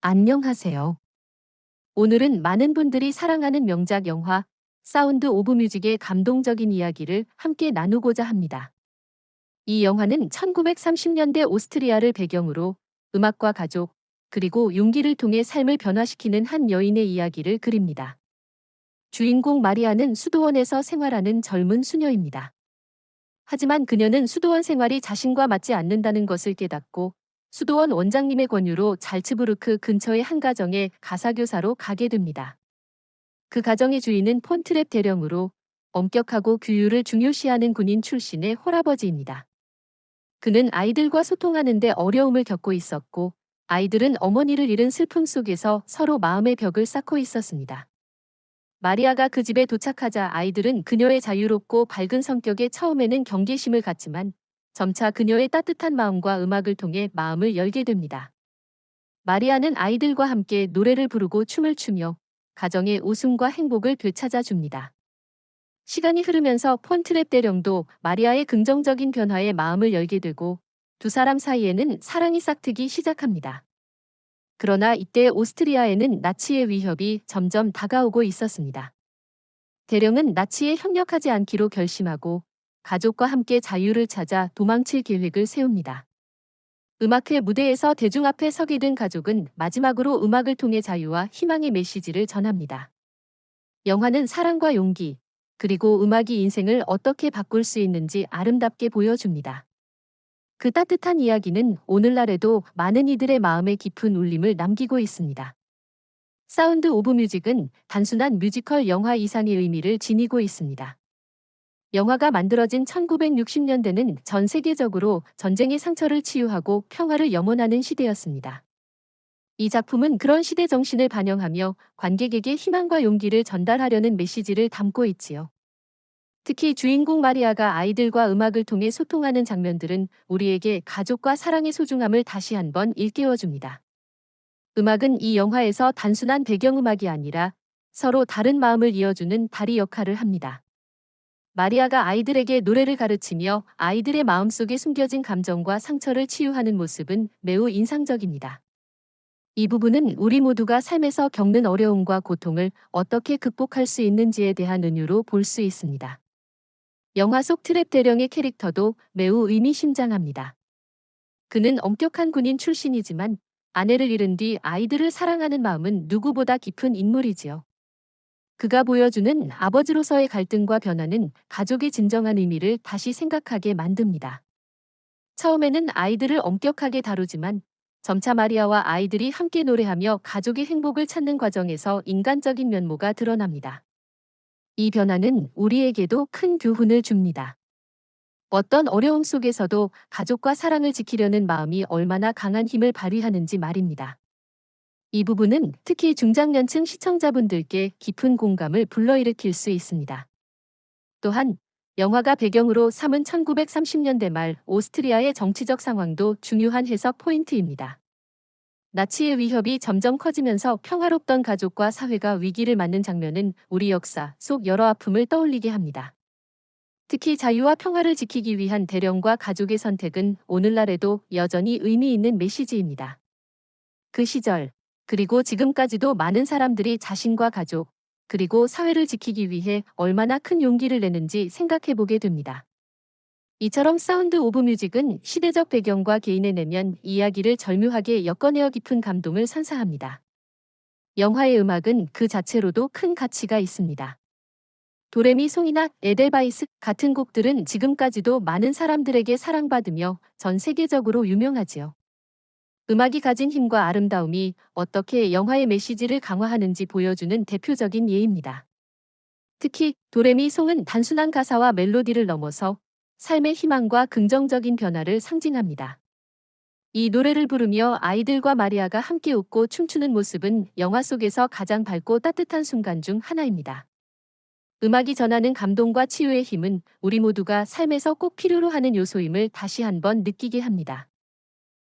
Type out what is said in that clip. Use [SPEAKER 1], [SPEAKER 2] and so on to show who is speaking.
[SPEAKER 1] 안녕하세요. 오늘은 많은 분들이 사랑하는 명작 영화 사운드 오브 뮤직의 감동적인 이야기를 함께 나누고자 합니다. 이 영화는 1930년대 오스트리아를 배경으로 음악과 가족, 그리고 용기를 통해 삶을 변화시키는 한 여인의 이야기를 그립니다. 주인공 마리아는 수도원에서 생활하는 젊은 수녀입니다. 하지만 그녀는 수도원 생활이 자신과 맞지 않는다는 것을 깨닫고 수도원 원장님의 권유로 잘츠부르크 근처의 한 가정에 가사교사로 가게 됩니다. 그 가정의 주인은 폰트랩 대령으로 엄격하고 규율을 중요시하는 군인 출신의 홀아버지입니다. 그는 아이들과 소통하는데 어려움을 겪고 있었고 아이들은 어머니를 잃은 슬픔 속에서 서로 마음의 벽을 쌓고 있었습니다. 마리아가 그 집에 도착하자 아이들은 그녀의 자유롭고 밝은 성격에 처음에는 경계심을 갖지만 점차 그녀의 따뜻한 마음과 음악을 통해 마음을 열게 됩니다. 마리아는 아이들과 함께 노래를 부르고 춤을 추며 가정의 웃음과 행복을 되찾아 줍니다. 시간이 흐르면서 폰트랩 대령도 마리아의 긍정적인 변화에 마음을 열게 되고 두 사람 사이에는 사랑이 싹트기 시작합니다. 그러나 이때 오스트리아에는 나치의 위협이 점점 다가오고 있었습니다. 대령은 나치에 협력하지 않기로 결심하고 가족과 함께 자유를 찾아 도망칠 계획을 세웁니다. 음악회 무대에서 대중 앞에 서게 된 가족은 마지막으로 음악을 통해 자유와 희망의 메시지를 전합니다. 영화는 사랑과 용기, 그리고 음악이 인생을 어떻게 바꿀 수 있는지 아름답게 보여줍니다. 그 따뜻한 이야기는 오늘날에도 많은 이들의 마음에 깊은 울림을 남기고 있습니다. 사운드 오브 뮤직은 단순한 뮤지컬 영화 이상의 의미를 지니고 있습니다. 영화가 만들어진 1960년대는 전 세계적으로 전쟁의 상처를 치유하고 평화를 염원하는 시대였습니다. 이 작품은 그런 시대 정신을 반영하며 관객에게 희망과 용기를 전달하려는 메시지를 담고 있지요. 특히 주인공 마리아가 아이들과 음악을 통해 소통하는 장면들은 우리에게 가족과 사랑의 소중함을 다시 한번 일깨워줍니다. 음악은 이 영화에서 단순한 배경음악이 아니라 서로 다른 마음을 이어주는 다리 역할을 합니다. 마리아가 아이들에게 노래를 가르치며 아이들의 마음속에 숨겨진 감정과 상처를 치유하는 모습은 매우 인상적입니다. 이 부분은 우리 모두가 삶에서 겪는 어려움과 고통을 어떻게 극복할 수 있는지에 대한 은유로 볼 수 있습니다. 영화 속 트랩 대령의 캐릭터도 매우 의미심장합니다. 그는 엄격한 군인 출신이지만 아내를 잃은 뒤 아이들을 사랑하는 마음은 누구보다 깊은 인물이지요. 그가 보여주는 아버지로서의 갈등과 변화는 가족의 진정한 의미를 다시 생각하게 만듭니다. 처음에는 아이들을 엄격하게 다루지만 점차 마리아와 아이들이 함께 노래하며 가족의 행복을 찾는 과정에서 인간적인 면모가 드러납니다. 이 변화는 우리에게도 큰 교훈을 줍니다. 어떤 어려움 속에서도 가족과 사랑을 지키려는 마음이 얼마나 강한 힘을 발휘하는지 말입니다. 이 부분은 특히 중장년층 시청자분들께 깊은 공감을 불러일으킬 수 있습니다. 또한 영화가 배경으로 삼은 1930년대 말 오스트리아의 정치적 상황도 중요한 해석 포인트입니다. 나치의 위협이 점점 커지면서 평화롭던 가족과 사회가 위기를 맞는 장면은 우리 역사 속 여러 아픔을 떠올리게 합니다. 특히 자유와 평화를 지키기 위한 대령과 가족의 선택은 오늘날에도 여전히 의미 있는 메시지입니다. 그 시절 그리고 지금까지도 많은 사람들이 자신과 가족, 그리고 사회를 지키기 위해 얼마나 큰 용기를 내는지 생각해 보게 됩니다. 이처럼 사운드 오브 뮤직은 시대적 배경과 개인의 내면 이야기를 절묘하게 엮어내어 깊은 감동을 선사합니다. 영화의 음악은 그 자체로도 큰 가치가 있습니다. 도레미 송이나 에델바이스 같은 곡들은 지금까지도 많은 사람들에게 사랑받으며 전 세계적으로 유명하지요. 음악이 가진 힘과 아름다움이 어떻게 영화의 메시지를 강화하는지 보여주는 대표적인 예입니다. 특히 도레미 송은 단순한 가사와 멜로디를 넘어서 삶의 희망과 긍정적인 변화를 상징합니다. 이 노래를 부르며 아이들과 마리아가 함께 웃고 춤추는 모습은 영화 속에서 가장 밝고 따뜻한 순간 중 하나입니다. 음악이 전하는 감동과 치유의 힘은 우리 모두가 삶에서 꼭 필요로 하는 요소임을 다시 한번 느끼게 합니다.